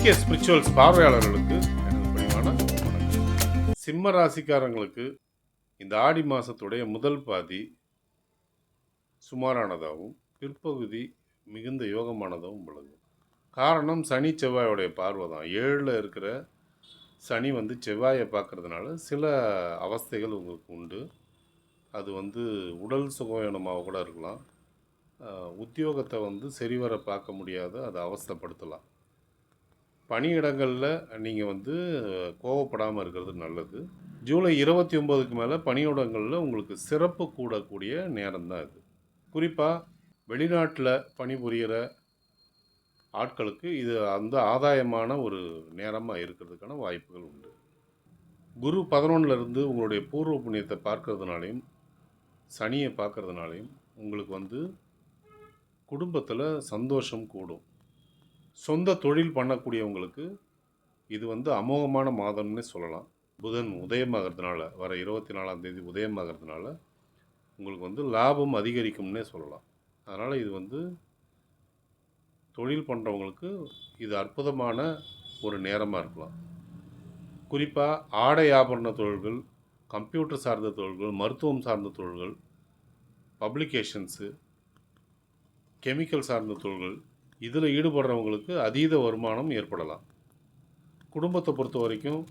K spirituals பார்வையாளர்களுக்கு எனது பணிவான வணக்கம். சிம்ம ராசிக்காரங்களுக்கு இந்த ஆடி மாதத்துடைய முதல் பாதி சுமாரானதாகவும் பிற்பகுதி மிகுந்த யோகமானதாகவும் விளங்கும். காரணம் சனி செவ்வாயோடைய பார்வை தான். ஏழில் இருக்கிற சனி வந்து செவ்வாயை பார்க்கறதுனால சில அவஸ்தைகள் உங்களுக்கு உண்டு. அது வந்து உடல் சுகவீனமாக கூட இருக்கலாம். உத்தியோகத்தை வந்து சரிவர பார்க்க முடியாத. அதை அவஸ்தைப்படுத்தலாம். பணியிடங்களில் நீங்கள் வந்து கோவப்படாமல் இருக்கிறது நல்லது. ஜூலை இருபத்தி ஒம்போதுக்கு மேலே பணியிடங்களில் உங்களுக்கு சிறப்பு கூடக்கூடிய நேரம் தான் இது. குறிப்பாக வெளிநாட்டில் பணிபுரிகிற ஆட்களுக்கு இது அந்த ஆதாயமான ஒரு நேரமாக இருக்கிறதுக்கான வாய்ப்புகள் உண்டு. குரு பதினொன்னுலருந்து உங்களுடைய பூர்வ புண்ணியத்தை பார்க்கறதுனாலையும் சனியை பார்க்கறதுனாலையும் உங்களுக்கு வந்து குடும்பத்தில் சந்தோஷம் கூடும். சொந்த தொழில் பண்ணக்கூடியவங்களுக்கு இது வந்து அமோகமான மாதம்னே சொல்லலாம். புதன் உதயமாகிறதுனால வர இருபத்தி நாலாம் தேதி உதயமாகிறதுனால உங்களுக்கு வந்து லாபம் அதிகரிக்கும்னே சொல்லலாம். அதனால் இது வந்து தொழில் பண்ணுறவங்களுக்கு இது அற்புதமான ஒரு நேரமாக இருக்கலாம். குறிப்பாக ஆடை ஆபரண தொழில்கள் கம்ப்யூட்டர் சார்ந்த தொழில்கள் மருத்துவம் சார்ந்த தொழில்கள் பப்ளிகேஷன்ஸு கெமிக்கல் சார்ந்த தொழில்கள் இதில் ஈடுபடுறவங்களுக்கு அதீத வருமானம் ஏற்படலாம். குடும்பத்தை பொறுத்த வரைக்கும்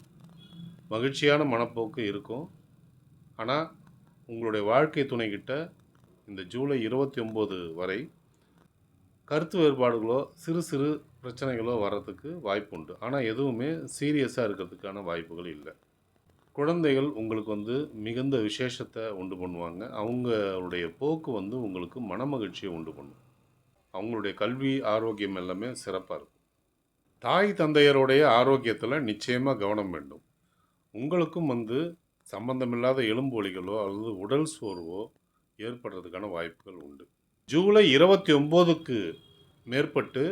மகிழ்ச்சியான மனப்போக்கு இருக்கும். ஆனால் உங்களுடைய வாழ்க்கை துணைக்கிட்ட இந்த ஜூலை இருபத்தி ஒம்பது வரை கருத்து வேறுபாடுகளோ சிறு சிறு பிரச்சனைகளோ வர்றதுக்கு வாய்ப்பு உண்டு. ஆனால் எதுவுமே சீரியஸாக இருக்கிறதுக்கான வாய்ப்புகள் இல்லை. குழந்தைகள் உங்களுக்கு வந்து மிகுந்த விசேஷத்தை உண்டு பண்ணுவாங்க. அவங்களுடைய போக்கு வந்து உங்களுக்கு மனமகிழ்ச்சியை உண்டு பண்ணும். அவங்களுடைய கல்வி ஆரோக்கியம் எல்லாமே சிறப்பாக இருக்கும். தாய் தந்தையருடைய ஆரோக்கியத்தில் நிச்சயமாக கவனம் வேண்டும். உங்களுக்கும் வந்து சம்பந்தமில்லாத எலும்பு வலிகளோ அல்லது உடல் சோர்வோ ஏற்படுறதுக்கான வாய்ப்புகள் உண்டு. ஜூலை இருபத்தி ஒம்போதுக்கு மேற்பட்டு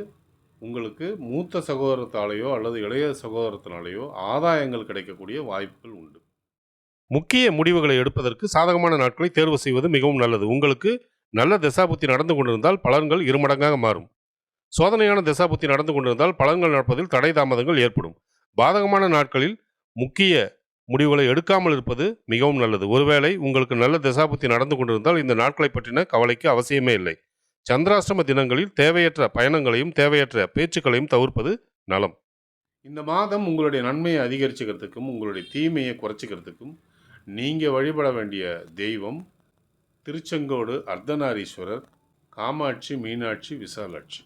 உங்களுக்கு மூத்த சகோதரத்தாலேயோ அல்லது இளைய சகோதரத்தினாலேயோ ஆதாயங்கள் கிடைக்கக்கூடிய வாய்ப்புகள் உண்டு. முக்கிய முடிவுகளை எடுப்பதற்கு சாதகமான நாட்களை தேர்வு செய்வது மிகவும் நல்லது. உங்களுக்கு நல்ல திசாபுத்தி நடந்து கொண்டிருந்தால் பலன்கள் இருமடங்காக மாறும். சோதனையான திசாபுத்தி நடந்து கொண்டிருந்தால் பலன்கள் நடப்பதில் தடை தாமதங்கள் ஏற்படும். பாதகமான நாட்களில் முக்கிய முடிவுகளை எடுக்காமல் இருப்பது மிகவும் நல்லது. ஒருவேளை உங்களுக்கு நல்ல திசாபுத்தி நடந்து கொண்டிருந்தால் இந்த நாட்களை பற்றின கவலைக்கு அவசியமே இல்லை. சந்திராஷ்டம தினங்களில் தேவையற்ற பயணங்களையும் தேவையற்ற பேச்சுக்களையும் தவிர்ப்பது நலம். இந்த மாதம் உங்களுடைய நன்மையை அதிகரிச்சுக்கிறதுக்கும் உங்களுடைய தீமையை குறைச்சிக்கிறதுக்கும் நீங்கள் வழிபட வேண்டிய தெய்வம் திருச்செங்கோடு அர்த்தநாரீஸ்வரர் காமாட்சி மீனாட்சி விசாலாட்சி.